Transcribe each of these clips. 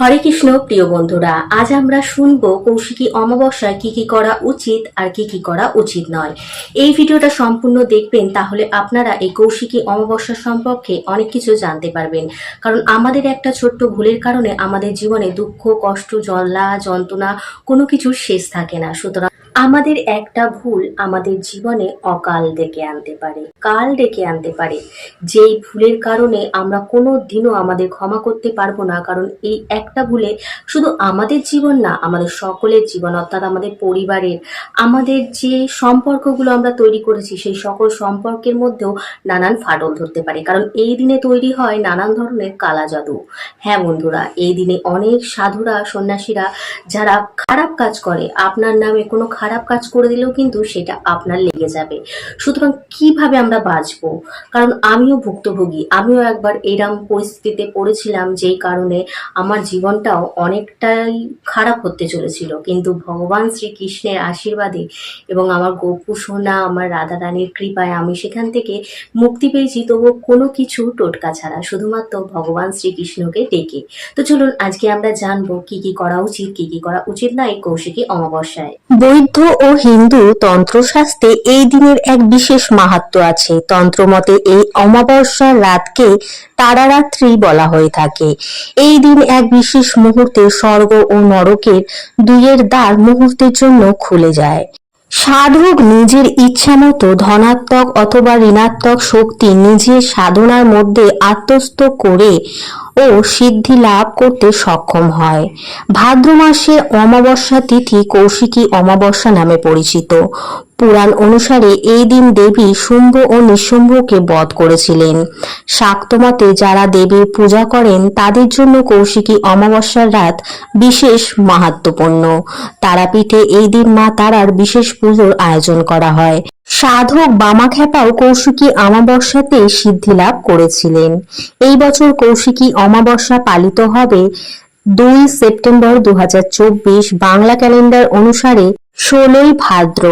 হরে কৃষ্ণ, প্রিয় বন্ধুরা, আজ আমরা শুনব কৌশিকী অমাবস্যায় কি কি করা উচিত আর কি কি করা উচিত নয়। এই ভিডিওটা সম্পূর্ণ দেখবেন, তাহলে আপনারা এই কৌশিকী অমাবস্যা সম্পর্কে অনেক কিছু জানতে পারবেন। কারণ আমাদের একটা ছোট্ট ভুলের কারণে আমাদের জীবনে দুঃখ, কষ্ট, জল্লা, যন্ত্রণা কোনো কিছুর শেষ থাকে না। সুতরাং আমাদের একটা ভুল আমাদের জীবনে অকাল ডেকে আনতে পারে, কাল ডেকে আনতে পারে। যেই ভুলের কারণে আমরা কোনো দিনও আমাদের ক্ষমা করতে পারব না, কারণ এই একটা ভুলে শুধু আমাদের জীবন না, আমাদের সকলের জীবন, অর্থাৎ আমাদের পরিবারের, আমাদের যে সম্পর্কগুলো আমরা তৈরি করেছি, সেই সকল সম্পর্কের মধ্যেও নানান ফাটল ধরতে পারে। কারণ এই দিনে তৈরি হয় নানান ধরনের কালা জাদু। হ্যাঁ বন্ধুরা, এই দিনে অনেক সাধুরা, সন্ন্যাসীরা, যারা খারাপ কাজ করে, আপনার নামে কোনো খারাপ কাজ করে দিলেও কিন্তু সেটা আপনার লেগে যাবে। সুতরাং কীভাবে আমরা বাঁচবো? কারণ আমিও ভুক্তভোগী। আমিও একবার এরম পরিস্থিতিতে পড়েছিলাম যেই কারণে আমার জীবনটাও অনেকটাই খারাপ হতে চলেছিল। কিন্তু ভগবান শ্রীকৃষ্ণের আশীর্বাদে এবং আমার গোপু সোনা, আমার রাধা রানীর কৃপায় আমি সেখান থেকে মুক্তি পেয়েছি তবু কোনো কিছু টোটকা ছাড়া, শুধুমাত্র ভগবান শ্রীকৃষ্ণকে ডেকে। তো চলুন আজকে আমরা জানব কি কি করা উচিত, কি কি করা উচিত না এই কৌশিকী অমাবস্যায়। বৌদ্ধ ও হিন্দু তন্ত্রশাস্ত্রে এই দিনের এক বিশেষ মাহাত্ম আছে। তন্ত্রমতে এই অমাবস্যার রাতকে তারারাত্রি বলা হয়ে থাকে। এই দিন এক বিশেষ মুহূর্তে স্বর্গ ও নরকের দুইয়ের দ্বার মুহূর্তের জন্য খুলে যায়। সাধক নিজের ইচ্ছামতো ধনাত্মক অথবা ঋণাত্মক শক্তি নিজের সাধনার মধ্যে আত্মস্থ করে ও সিদ্ধি লাভ করতে সক্ষম হয়। ভাদ্র মাসের অমাবস্যা তিথি কৌশিকী অমাবস্যা নামে পরিচিত। পুরাণ অনুসারে এই দিন দেবী শুম্ভ ও নিঃশুম্ভকে বধ করেছিলেন। শাক্তমতে যারা দেবীর পূজা করেন, তাদের জন্য কৌশিকী অমাবস্যার রাত বিশেষ মাহাত্মপূর্ণ তারাপীঠে এই দিন মা তারার বিশেষ পুজোর আয়োজন করা হয়। সাধক বামাখ্যাপাও কৌশিকী অমাবস্যাতে সিদ্ধি লাভ করেছিলেন। এই বছর কৌশিকী অমাবস্যা পালিত হবে দুই সেপ্টেম্বর দু হাজার চব্বিশ বাংলা ক্যালেন্ডার অনুসারে ষোলোই ভাদ্র।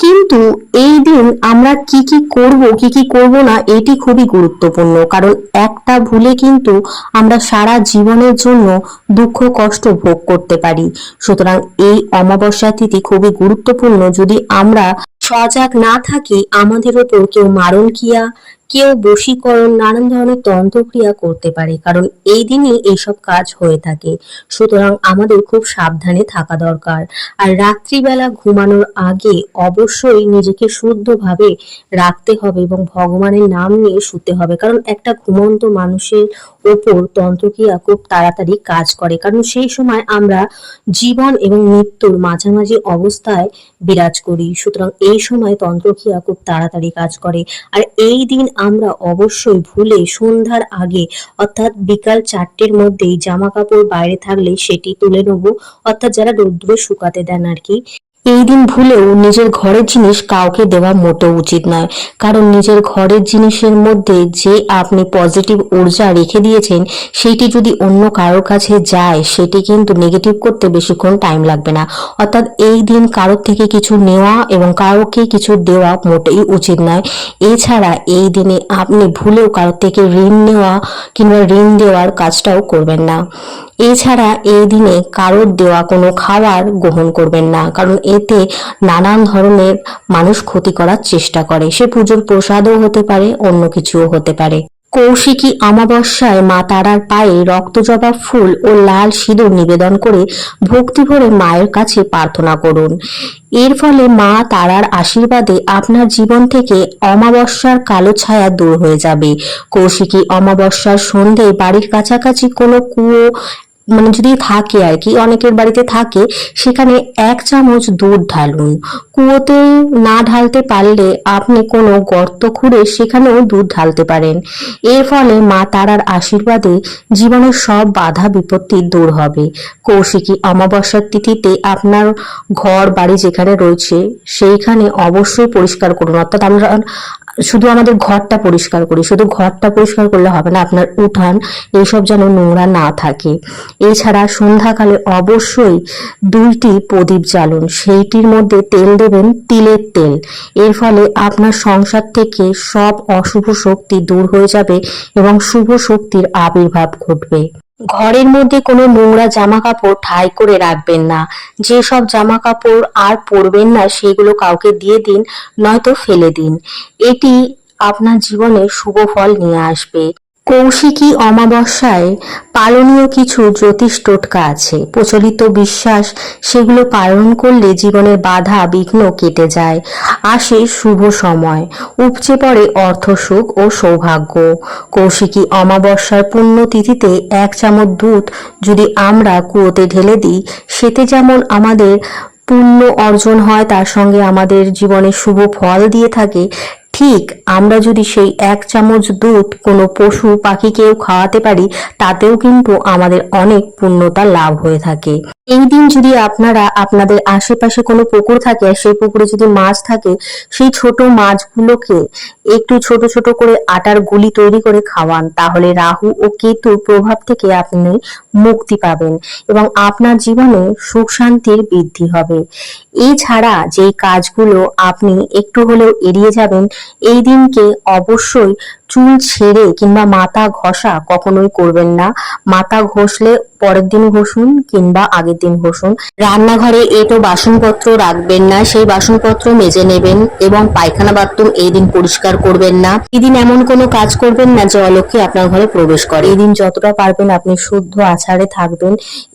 কিন্তু এই দিন আমরা কি কি করব, কি কি করব না, এটি খুবই গুরুত্বপূর্ণ। কারণ একটা ভুলে কিন্তু আমরা সারা জীবনের জন্য দুঃখ, কষ্ট ভোগ করতে পারি। সুতরাং এই অমাবস্যা তিথি খুবই গুরুত্বপূর্ণ। যদি আমরা সজাগ না থাকি আমাদের ওপর কেউ মারণ ক্রিয়া কেউ বশীকরণ নানান ধরনের তন্ত্রক্রিয়া করতে পারে, কারণ এই দিনই এইসব কাজ হয়ে থাকে। সুতরাং আমাদের খুব সাবধানে থাকা দরকার। আর রাত্রিবেলা ঘুমানোর আগে অবশ্যই নিজেকে শুদ্ধভাবে রাখতে হবে এবং ভগবানের নাম নিয়ে শুতে হবে, কারণ একটা ঘুমন্ত মানুষের ওপর তন্ত্রক্রিয়া খুব তাড়াতাড়ি কাজ করে। কারণ সেই সময় আমরা জীবন এবং মৃত্যুর মাঝামাঝি অবস্থায় বিরাজ করি। সুতরাং এই সময় তন্ত্রক্রিয়া খুব তাড়াতাড়ি কাজ করে। আর এই দিন আমরা অবশ্যই ভুলে সন্ধ্যার আগে, অর্থাৎ বিকাল চারটের মধ্যেই জামা কাপড় বাইরে থাকলে সেটি তুলে নেব। অর্থাৎ যারা রৌদ্র শুকাতে দেন আর কি। এই দিন ভুলেও নিজের ঘরের জিনিস কাউকে দেওয়া মোটেও উচিত নয়। কারণ নিজের ঘরের জিনিসের মধ্যে যে আপনি পজিটিভ ঊর্জা রেখে দিয়েছেন, সেটি যদি অন্য কারোর কাছে যায়, সেটি কিন্তু নেগেটিভ করতে বেশিক্ষণ টাইম লাগবে না। অর্থাৎ এই দিন কারোর থেকে কিছু নেওয়া এবং কারোকে কিছু দেওয়া মোটেই উচিত নয়। এছাড়া এই দিনে আপনি ভুলেও কারোর থেকে ঋণ নেওয়া কিংবা ঋণ দেওয়ার কাজটাও করবেন না। এছাড়া এই দিনে কারোর দেওয়া কোনো খাবার গ্রহণ করবেন না। কারণ এতে নানান ধরনের মানুষ ক্ষতি করার চেষ্টা করে। সে পুজোর প্রসাদও হতে পারে, অন্য কিছুও হতে পারে। কৌশিকী অমাবস্যায় মা তারার পায়ে রক্তজবা ফুল ও লাল সিঁদুর নিবেদন করে ভক্তি ভরে মায়ের কাছে প্রার্থনা করুন। এর ফলে মা তারার আশীর্বাদে আপনার জীবন থেকে অমাবস্যার কালো ছায়া দূর হয়ে যাবে। কৌশিকী অমাবস্যার সন্ধে বাড়ির কাছাকাছি কোনো কুয়ো মানে যদি থাকে আর কি অনেকের বাড়িতে থাকে সেখানে এক চামচ দুধ ঢালুন। কুয়োতে না ঢালতে পারলে আপনি কোনো গর্ত খুঁড়ে সেখানেও দুধ ঢালতে পারেন। এর ফলে মা তারার আশীর্বাদে জীবনের সব বাধা বিপত্তি দূর হবে। কৌশিকী অমাবস্যার তিথিতে আপনার ঘর বাড়ি যেখানে রয়েছে, সেইখানে অবশ্যই পরিষ্কার করুন। অর্থাৎ আমরা শুধু আমাদের ঘরটা পরিষ্কার করি, শুধু ঘরটা পরিষ্কার করলে হবে না, আপনার উঠান, এইসব যেন নোংরা না থাকে। এছাড়া সন্ধ্যাকালে অবশ্যই দুইটি প্রদীপ জ্বালুন। সেইটির মধ্যে তেল দেবেন তিলের তেল। এর ফলে আপনার সংসার থেকে সব অশুভ শক্তি দূর হয়ে যাবে এবং শুভ শক্তির আবির্ভাব ঘটবে। ঘরের মধ্যে কোনো নোংরা জামা কাপড় ঠাই করে রাখবেন না। যেসব জামা কাপড় আর পরবেন না, সেগুলো কাউকে দিয়ে দিন, নয়তো ফেলে দিন। এটি আপনার জীবনে শুভ ফল নিয়ে আসবে। কৌশিকী অমাবস্যায় পালনীয় কিছু জ্যোতিষ টোটকা আছে। প্রচলিত বিশ্বাস সেগুলো পালন করলে জীবনের বাধা বিঘ্ন কেটে যায়। আসে শুভ সময়, উপচে পড়ে অর্থ সুখ ও সৌভাগ্য। কৌশিকী অমাবস্যার পুণ্যতিথিতে এক চামচ দুধ যদি আমরা কুয়োতে ঢেলে দিই, সেতে যেমন আমাদের পুণ্য অর্জন হয়, তার সঙ্গে আমাদের জীবনে শুভ ফল দিয়ে থাকে ঠিক, আমরা যদি সেই এক চামচ দুধ কোনো পশু পাখিকেও খাওয়াতে পারি, তাতেও কিন্তু আমাদের অনেক পূর্ণতা লাভ হয়ে থাকে। এই দিন যদি আপনারা, আপনাদের আশেপাশে কোনো পুকুর থাকে সেই পুকুরে যদি মাছ থাকে, সেই ছোট মাছগুলোকে একটু ছোট ছোট করে আটার গুলি তৈরি করে খাওয়ান। তাহলে রাহু ও কেতুর প্রভাব থেকে আপনি মুক্তি পাবেন এবং আপনার জীবনে সুখ শান্তির বৃদ্ধি হবে। এছাড়া যেই কাজগুলো আপনি একটু হলেও এড়িয়ে যাবেন, এই দিনকে অবশ্যই চুল ছেড়ে কিংবা মাথা ঘষা কখনোই করবেন না। মাথা ঘষলে পরের দিন ঘষুন কিংবা আগের দিন ঘষুন। রান্নাঘরে এটো বাসনপত্র রাখবেন না, সেই বাসনপত্র মেজে নেবেন এবং পায়খানা বাথরুম এই দিন পরিষ্কার করবেন না। এই দিন এমন কোনো কাজ করবেন না যে অলক্ষী আপনার ঘরে প্রবেশ করে। এই দিন যতটা পারবেন আপনি শুদ্ধ আচারে থাকবেন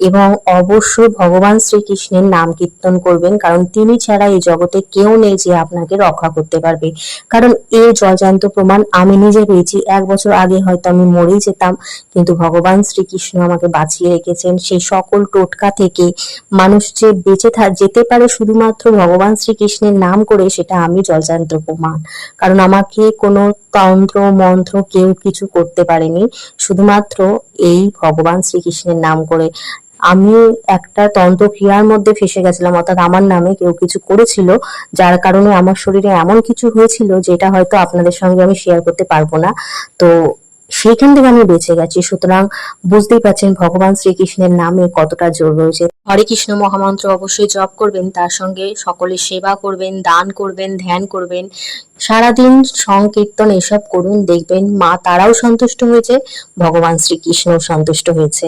এবং অবশ্যই ভগবান শ্রীকৃষ্ণের নাম কীর্তন করবেন, কারণ তিনি ছাড়া এই জগতে কেউ নেই যে আপনাকে রক্ষা করতে পারবে। কারণ এর জলজান্ত প্রমাণ আমি নিজে পেয়েছি। এক বছর আগে হয়তো আমি মরেই যেতাম, কিন্তু ভগবান শ্রীকৃষ্ণ আমাকে বাঁচিয়ে রেখেছেন। সেই সকল টোটকা থেকে মানুষ যে বেঁচে যেতে পারে শুধুমাত্র ভগবান শ্রীকৃষ্ণের নাম করে, সেটা আমি জলজান্ত প্রমাণ। কারণ আমাকে কোনো তন্ত্র, মন্ত্র কেউ কিছু করতে পারেনি। শুধুমাত্র এই ভগবান শ্রীকৃষ্ণের নাম করে। আমি একটা তন্ত্র ক্রিয়ার মধ্যে ফেসে গেছিলাম, অর্থাৎ আমার নামে কেউ কিছু করেছিল, যার কারণে আমার শরীরে এমন কিছু হয়েছিল, যেটা হয়তো আপনাদের সঙ্গে আমি শেয়ার করতে পারব না। তো সেইখান থেকে আমি বেঁচে গেছি। সুতরাং বুঝতেই পারছেন ভগবান শ্রীকৃষ্ণের নামে কতটা জোর রয়েছে। হরে কৃষ্ণ মহামন্ত্র অবশ্যই জপ করবেন, তার সঙ্গে সকলের সেবা করবেন, দান করবেন, ধ্যান করবেন। সারাদিন সংকীর্তন এসব করুন, দেখবেন মা তারাও সন্তুষ্ট হয়েছে, ভগবান শ্রীকৃষ্ণও সন্তুষ্ট হয়েছে।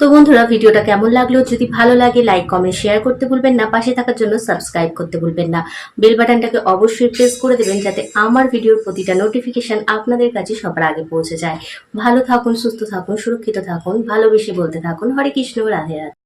তো বন্ধুরা, ভিডিওটা কেমন লাগল? যদি ভালো লাগে লাইক কমেন্ট শেয়ার করতে ভুলবেন না। পাশে থাকার জন্য সাবস্ক্রাইব করতে ভুলবেন না। বেল বাটনটাকে অবশ্যই প্রেস করে দেবেন, যাতে আমার ভিডিওর প্রতিটা নোটিফিকেশন আপনাদের কাছে সবার আগে পৌঁছে যায়। ভালো থাকুন, সুস্থ থাকুন, সুরক্ষিত থাকুন, ভালোবেসে বলতে থাকুন, হরে কৃষ্ণ, রাধে রাধে।